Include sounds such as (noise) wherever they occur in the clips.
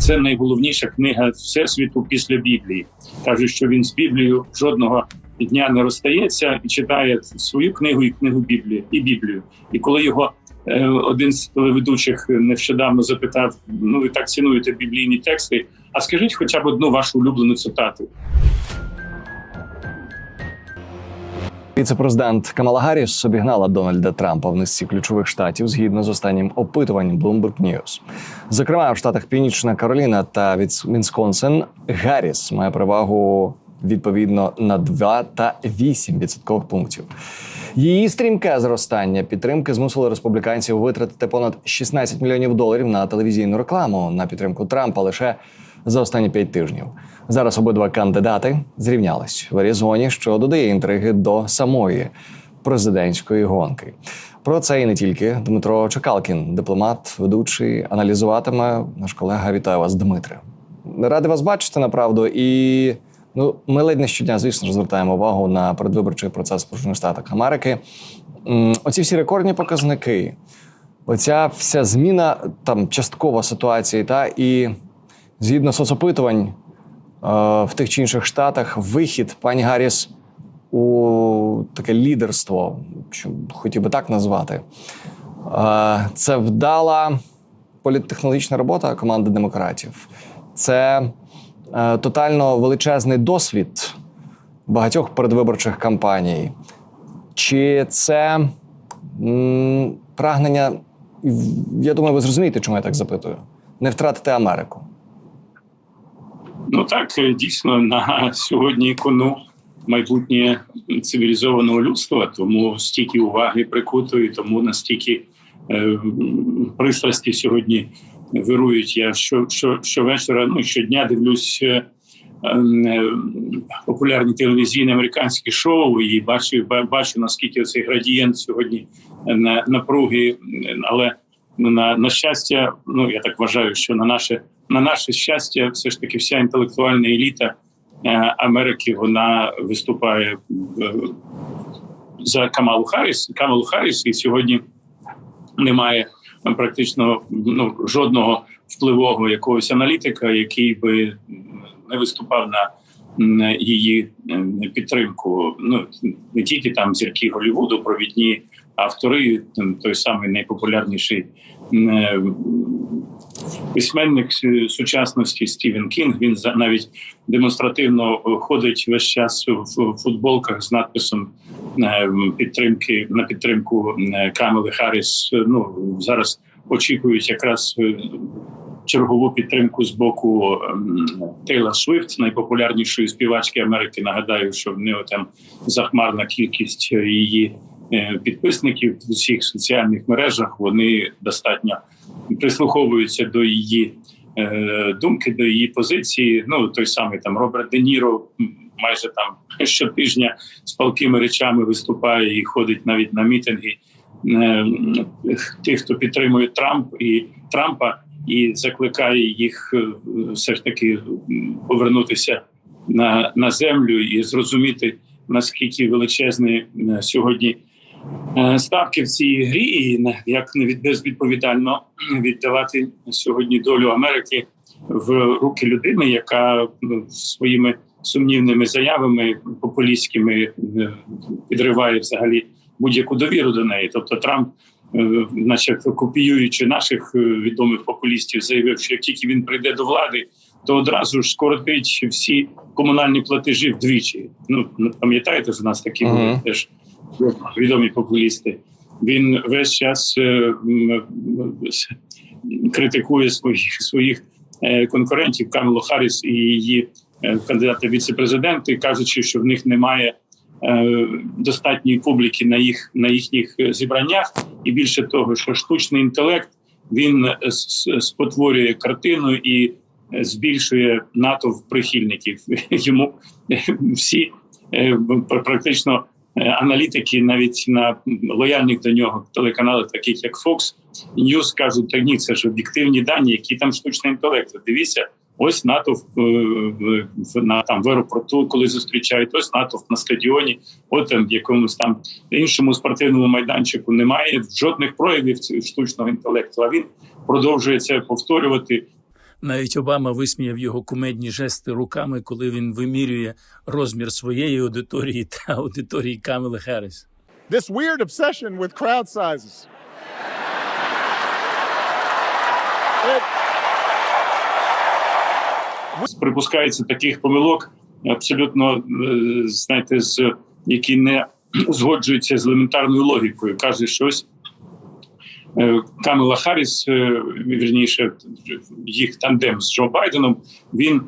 це найголовніша книга всесвіту після Біблії. Кажуть, що він з Біблією жодного дня не розстається і читає свою книгу і книгу Біблії і Біблію. І коли його е, один з телеведучих нещодавно запитав: ну ви так цінуєте біблійні тексти? А скажіть хоча б одну вашу улюблену цитату. Віце-президент Камала Гарріс обігнала Дональда Трампа в низці ключових штатів згідно з останнім опитуванням Bloomberg News. Зокрема, в штатах Північна Кароліна та Вісконсин Гарріс має перевагу відповідно на 2 та 8 відсоткових пунктів. Її стрімке зростання підтримки змусило республіканців витратити понад 16 мільйонів доларів на телевізійну рекламу на підтримку Трампа лише за останні п'ять тижнів. Зараз обидва кандидати зрівнялись в Аризоні, що додає інтриги до самої президентської гонки. Про це і не тільки Дмитро Чекалкін, дипломат, ведучий, аналізуватиме наш колега. Вітаю вас, Дмитре. Радий вас бачити направду. І ну, ми ледь не щодня, звісно звертаємо увагу на передвиборчий процес Сполучених Штатах Америки. Оці всі рекордні показники, оця вся зміна там часткова ситуації, та і згідно соцопитувань в тих чи інших штатах, вихід пані Гарріс у таке лідерство, що хотів би так назвати. Е, Це вдала політтехнологічна робота команди демократів. Це е, тотально величезний досвід багатьох передвиборчих кампаній. Чи це прагнення, я думаю, ви зрозумієте, чому я так запитую, не втратити Америку. Ну так е, дійсно на (laughs) сьогодні кону майбутнє цивілізованого людства, тому стільки уваги прикутої, тому настільки е, пристрасті сьогодні вирують. Я що, що, щовечора, ну щодня дивлюсь. Е, е, популярні телевізійні американські шоу і бачу, бачу наскільки цей градієнт сьогодні на напруги, але на, на щастя, ну я так вважаю, що на наше на наше щастя, все ж таки, вся інтелектуальна еліта е, Америки вона виступає е, за Камалу Харріс. Камалу Харріс, і сьогодні немає практично ну, жодного впливового якогось аналітика, який би не виступав на її е, підтримку. Ну не тільки там зірки Голлівуду, провідні автори, той самий найпопулярніший письменник сучасності Стівен Кінг. Він навіть демонстративно ходить весь час в футболках з надписом е, підтримки на підтримку е, Камели Харріс. Ну зараз очікують якраз е, чергову підтримку з боку ем, Тейлор Свифт, найпопулярнішої співачки Америки. Нагадаю, що в нього там захмарна кількість е, її е, підписників в усіх соціальних мережах. Вони достатньо прислуховуються до її е, думки, до її позиції. Ну той самий там Роберт Де Ніро майже там (laughs) щотижня з палкими речами виступає і ходить навіть на мітинги е, тих, хто підтримує Трамп і Трампа, і закликає їх е, все ж таки повернутися на, на землю і зрозуміти наскільки величезний е, сьогодні е, ставки в цій грі, і як не від безвідповідально віддавати сьогодні долю Америки в руки людини, яка ну, своїми сумнівними заявами популістськими е, підриває взагалі будь-яку довіру до неї. Тобто Трамп, е, наче копіюючи наших е, відомих популістів, заявив, що як тільки він прийде до влади, то одразу ж скоротить всі комунальні платежі вдвічі. Ну пам'ятаєте, що у нас такі були Мгм. теж відомі популісти. Він весь час е, с- критикує своїх своїх е, конкурентів Камелу Харріс і її е, кандидата віце-президенти, кажучи, що в них немає е, достатньої публіки на їх на їхніх е, зібраннях, і більше того, що штучний інтелект він е, спотворює картину і е, збільшує натовп прихильників. (laughs) Йому е, всі е, практично е, аналітики, навіть на лояльних до нього телеканалах, таких як Fox News, кажуть, так ні, це ж об'єктивні дані, які там штучний інтелект. Дивіться, ось натовп е, в- на там в аеропорту, коли зустрічають, ось натовп на стадіоні, от там в якомусь там іншому спортивному майданчику немає жодних проявів штучного інтелекту. А він продовжує це повторювати. Навіть Обама висміяв його кумедні жести руками, коли він вимірює розмір своєї аудиторії та аудиторії Камели Харріс. this weird obsession with crowd sizes. It- припускається таких помилок, абсолютно е, знаєте, з які не згоджуються з елементарною логікою. Каже щось. Е, Камела Харріс, е, вірніше, їх тандем з Джо Байденом, він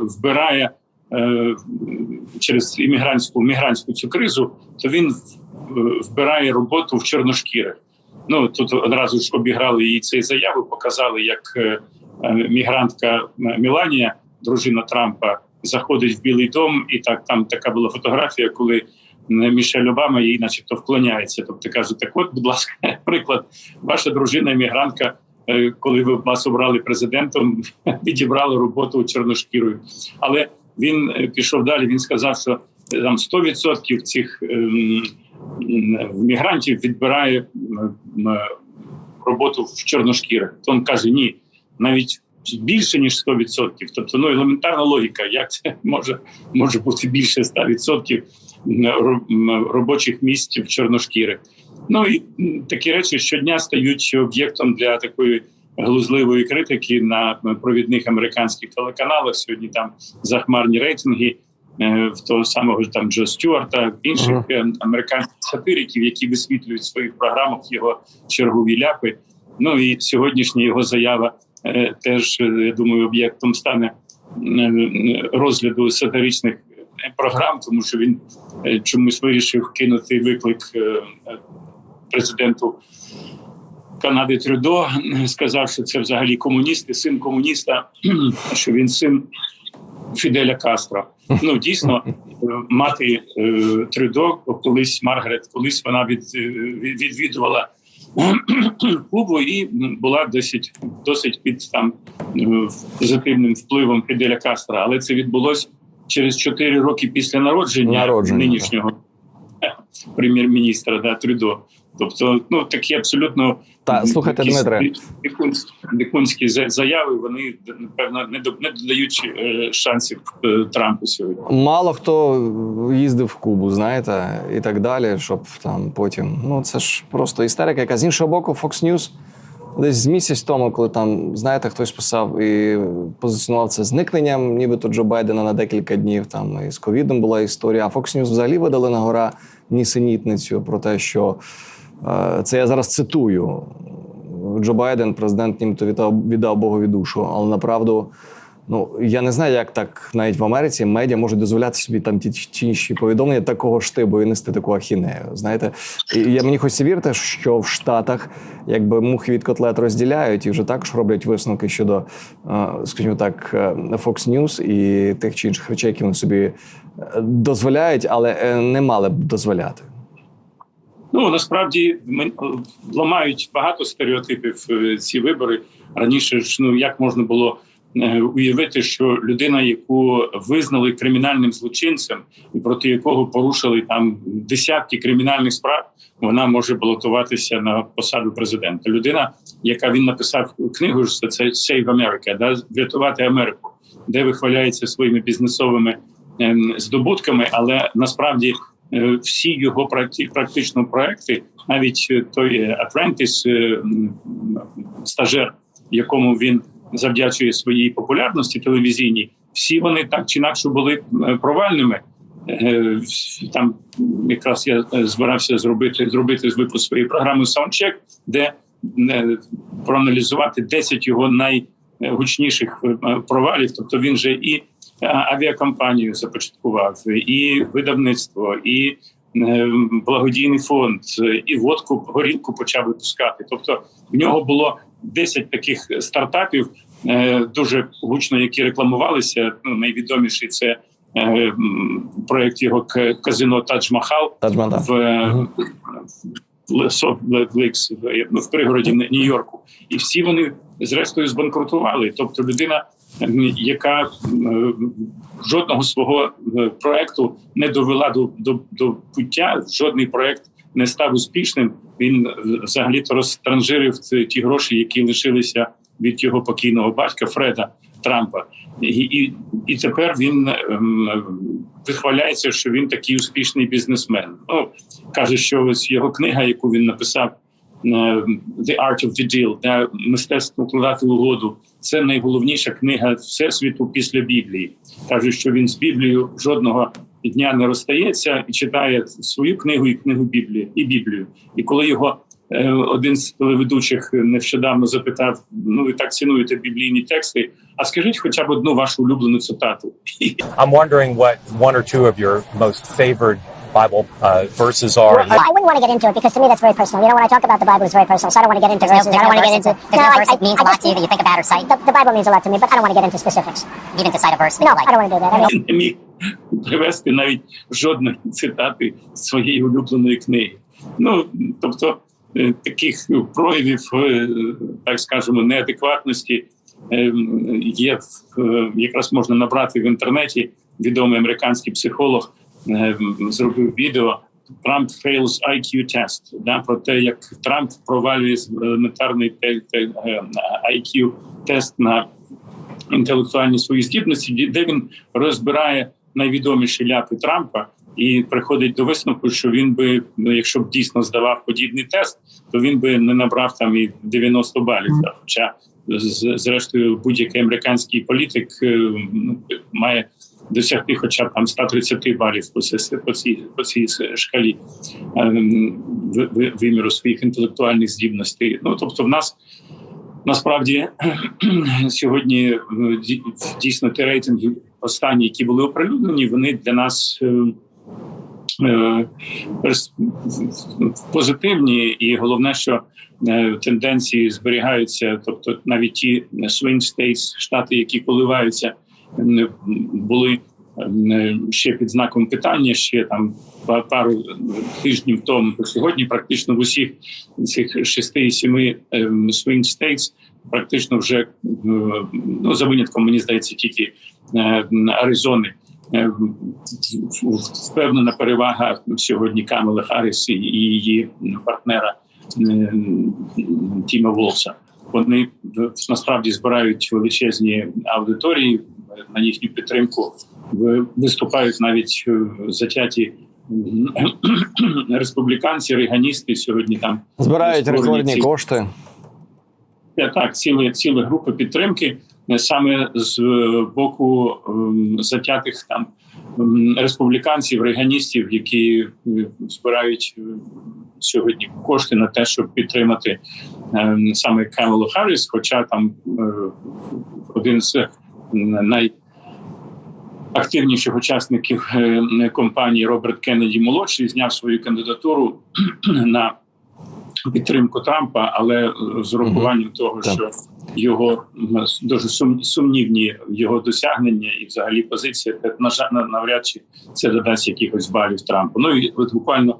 вбирає е, через іммігрантську мігрантську цю кризу, то він вбирає роботу в чорношкірих. Ну тут одразу ж обіграли її цей заяву, показали, як мігрантка Міланія, дружина Трампа, заходить в Білий дом, і так там така була фотографія, коли Мішель Обама їй, начебто, вклоняється. Тобто каже: так, от, будь ласка, (laughs) приклад, ваша дружина мігрантка. е, Коли ви вас обрали президентом, (laughs) відібрали роботу чорношкірою. Але він е, пішов далі. Він сказав, що е, там 100% цих ем, мігрантів відбирає роботу в чорношкірих. То він каже: ні, навіть більше ніж 100%. Тобто, ну елементарна логіка, як це (laughs) може, може бути більше 100% ро- м, робочих місць в чорношкірих. Ну і такі речі щодня стають об'єктом для такої глузливої критики на провідних американських телеканалах. Сьогодні там захмарні рейтинги. е, В того самого там Джо Стюарта, інших е, американських сатириків, які висвітлюють в своїх програмах його чергові ляпи. Ну і сьогоднішня його заява е, теж, я думаю, об'єктом стане розгляду сатиричних програм, тому що він е, чомусь вирішив кинути виклик е, е, президенту Канади Трюдо, сказав, що це взагалі комуніст і син комуніста, (clears throat) що він син Фіделя Кастро. Ну дійсно, мати Трюдо, колись Маргарет, колись вона від, відвідувала (clears throat) Кубу і була досить досить під там позитивним впливом Фіделя Кастро. Але це відбулося через 4 роки після народження, Народження, нинішнього прем'єр-міністра да, Трюдо. Тобто, ну такі абсолютно Та, слухайте, Дмитре. дикунські, дикунські заяви. Вони напевно не не додають е, шансів е, Трампу сьогодні. Мало хто їздив в Кубу, знаєте, і так далі, щоб там потім. Ну це ж просто істерика, яка з іншого боку, Fox News десь з місяць тому, коли там, знаєте, хтось писав і позиціонував це зникненням, нібито Джо Байдена на декілька днів. Там і з ковідом була історія. А Fox News взагалі видали на гора нісенітницю про те, що е, це я зараз цитую. Джо Байден, президент, віддав, віддав Богові душу, але направду. Ну я не знаю, як так навіть в Америці медіа можуть дозволяти собі там ті чи інші повідомлення такого штибу і нести таку ахінею. Знаєте, і я мені хочеться вірити, що в Штатах якби мухи від котлет розділяють і вже також роблять висновки щодо, е, скажімо так, е, Fox News і тих чи інших речей, які вони собі е, дозволяють, але не мали б дозволяти. Ну насправді ламають багато стереотипів ці вибори. Раніше ж ну як можна було уявити, що людина, яку визнали кримінальним злочинцем, і проти якого порушили там десятки кримінальних справ, вона може балотуватися на посаду президента. Людина, яка він написав книгу, що це Save America, да врятувати Америку, де вихваляється своїми бізнесовими ем, здобутками, але насправді е, всі його практично проекти, навіть е, той е, Apprentice, е, стажер, якому він завдячує своїй популярності телевізійній, всі вони так чи інакше були е, провальними. Е, Там якраз я е, збирався зробити зробити випуск своєї програми Soundcheck, де проаналізувати 10 його найгучніших провалів. Тобто він же і авіакомпанію започаткував, і видавництво, і благодійний фонд, і водку горілку почав випускати. Тобто в нього було 10 таких стартапів, е, дуже гучно, які рекламувалися. Ну найвідоміший це е, проект його казино Тадж Махал в, в в в, в пригороді Нью-Йорку, і всі вони зрештою збанкрутували. Тобто людина, яка жодного свого е, проекту не довела до, до, до пуття, жодний проект не став успішним. Він взагалі розтранжирив ті- гроші, які лишилися від його покійного батька Фреда Трампа. І, і, і тепер він ем, вихваляється, що він такий успішний бізнесмен. Ну каже, що ось його книга, яку він написав. е, The Art of the Deal, мистецтво укладати угоду. Це найголовніша книга всесвіту після Біблії. Каже, що він з Біблією жодного дня не розстається і читає свою книгу і книгу Біблії і Біблію. І коли його е, один з телеведучих нещодавно запитав: ну ви так цінуєте біблійні тексти? А скажіть хоча б одну вашу улюблену цитату. I'm wondering what one or two of your most favored Bible uh, verses are. Well, I I wouldn't want to get into it because to me that's very personal. You know, when I talk about the Bible, it's very personal. So I don't want to get into There's no- verses. there's I don't no want to get into. that- there's no I- verse that I- means I a lot to you that you think about or cite? The, the Bible means a lot to me, but I don't want to get into specifics. You didn't decide a verse No, like. I don't want to do that. I mean, привести навіть жодної цитати з своєї улюбленої книги. Ну тобто е, таких проявів, е, так скажемо, неадекватності е, є якраз можна набрати в інтернеті. Відомий американський психолог зробив відео. Трамп fails IQ test, да, про те, як Трамп провалює елементарний IQ тест на інтелектуальні свої здібності, де він розбирає найвідоміші ляпи Трампа і приходить до висновку, що він би, ну, якщо б дійсно здавав подібний тест, то він би не набрав там і 90 балів. Хоча з- зрештою будь-який американський політик е, ну, має досягти хоча б там 130 балів по цій, по цій, по цій шкалі ем, ви- ви- виміру своїх інтелектуальних здібностей. Ну тобто, в нас насправді сьогодні е, дійсно ті рейтинги останні, які були оприлюднені, вони для нас. е, е, Позитивні, і головне, що е, тенденції зберігаються. Тобто, навіть ті swing states, штати, які коливаються, були ще під знаком питання. Ще там пару тижнів тому. То сьогодні практично в усіх цих шести і семи е, swing states практично вже е, ну за винятком, мені здається, тільки е, Аризони. Е, Впевнена перевага сьогодні Камели Харріс і її партнера Тіма Волса. Вони насправді збирають величезні аудиторії на їхню підтримку. Виступають навіть е, затяті (clears throat) республіканці, реганісти сьогодні там Збирають рекордні ці- кошти. Е, Так, цілі цілі групи підтримки е, саме з боку ем, затятих там ем, республіканців, реганістів, які збирають сьогодні кошти на те, щоб підтримати ем, саме Камелу Харріс, хоча там один з най Активніших учасників е, компанії Роберт Кеннеді молодший зняв свою кандидатуру (clears throat) на підтримку Трампа, але е, з урахуванням того, що його дуже сумнівні його досягнення і взагалі позиція, на жаль, на- навряд чи це додасть якихось балів Трампу. Ну і от буквально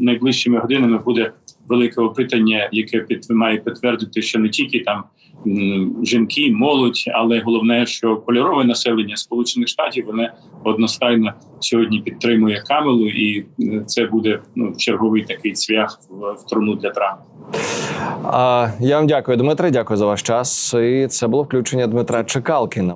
найближчими годинами буде велике опитання, яке має підтвердити, що не тільки там жінки, молодь, але головне, що кольорове населення Сполучених Штатів вони одностайно сьогодні підтримує Камелу, і е, це буде ну черговий такий цвях в труну для Трампа. Я вам дякую, Дмитре. Дякую за ваш час. І це було включення Дмитра Чекалкіна.